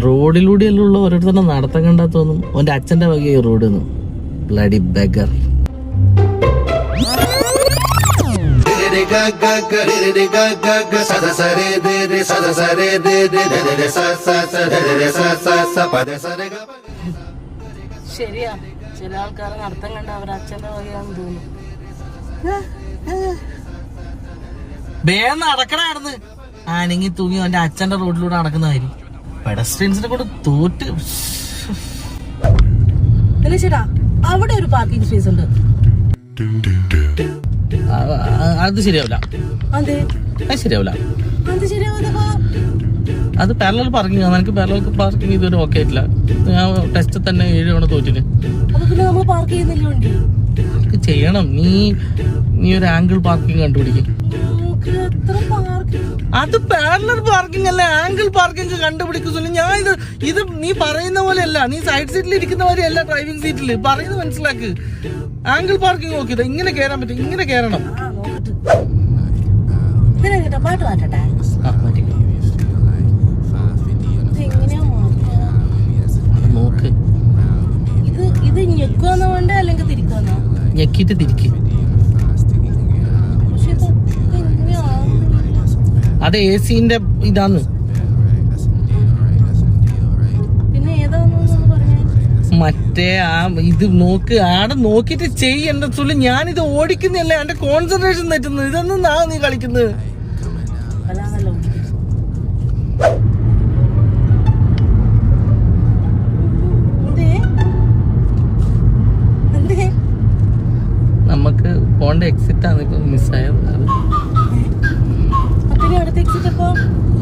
റോഡിലൂടെയുള്ള ഓരോരുത്തരുടെ നടത്തം കണ്ടാ തോന്നും ഓന്റെ അച്ഛന്റെ വകയായി റോഡ് ബ്ലഡി ബഗർ. ശരിയാ. ചില ആൾക്കാരെ നടത്തം കണ്ട അവരുടെ അച്ഛന്റെ വകയാണെന്ന് തോന്നുന്നു. ബേ നടക്കണായിരുന്നു ആണെങ്കിൽ തൂങ്ങി അവന്റെ അച്ഛന്റെ റോഡിലൂടെ നടക്കുന്നതായിരിക്കും. പെഡസ്ട്രിയൻസിനെ കൊണ്ട് തോറ്റ്. ചേട്ടാ അവിടെ ഒരു പാർക്കിംഗ് സ്പേസ് ഉണ്ട്. അത് ശരിയാവില്ല. അതെ. ശരിയാവില്ല. അത് പാരലൽ പാർക്കിംഗ് ആണ്. എനിക്ക് പാരലൽ പാർക്കിംഗ് ഇതുവരെ ഓക്കെ ആയിട്ടില്ല. ഞാൻ ടെസ്റ്റ് തന്നെ ഏഴ് തവണ തോറ്റിന്. ചെയ്യണം. നീ നീ ഒരു ആംഗിൾ പാർക്കിംഗ് കണ്ടുപിടിക്കും. അത് പാരലർ പാർക്കിംഗ് അല്ല? ആംഗിൾ പാർക്കിംഗ് കണ്ടുപിടിക്കുന്നു ഞാൻ ഇത് ഇത് നീ പറയുന്ന പോലെയല്ല. നീ സൈഡ് സീറ്റിൽ ഇരിക്കുന്ന പോലെയല്ല ഡ്രൈവിംഗ് സീറ്റിൽ പറയുന്നത് മനസ്സിലാക്ക്. ആംഗിൾ പാർക്കിംഗ് നോക്കിയത് ഇങ്ങനെ കയറാൻ പറ്റും. ഇങ്ങനെ കയറണം പാട്ട് നോക്ക്. ഇത് ഇത് അല്ലെങ്കിൽ തിരിക്കുവാന്നോ? ഞെക്കിയിട്ട് തിരിക്ക്. അത് എ സിന്റെ ഇതാന്ന് മറ്റേ ആ ഇത് നോക്ക് ആടെ നോക്കിട്ട് ചെയ്യണ്ട ചൊല്ലി ഞാനിത് ഓടിക്കുന്നല്ല എന്റെ കോൺസെൻട്രേഷൻ തെറ്റുന്നു ഇതൊന്നും നാ നീ കളിക്കുന്നത്? നമുക്ക് പോണ്ട എക്സിറ്റ് ആണ് ഇപ്പൊ മിസ്സായത്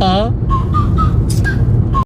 അത്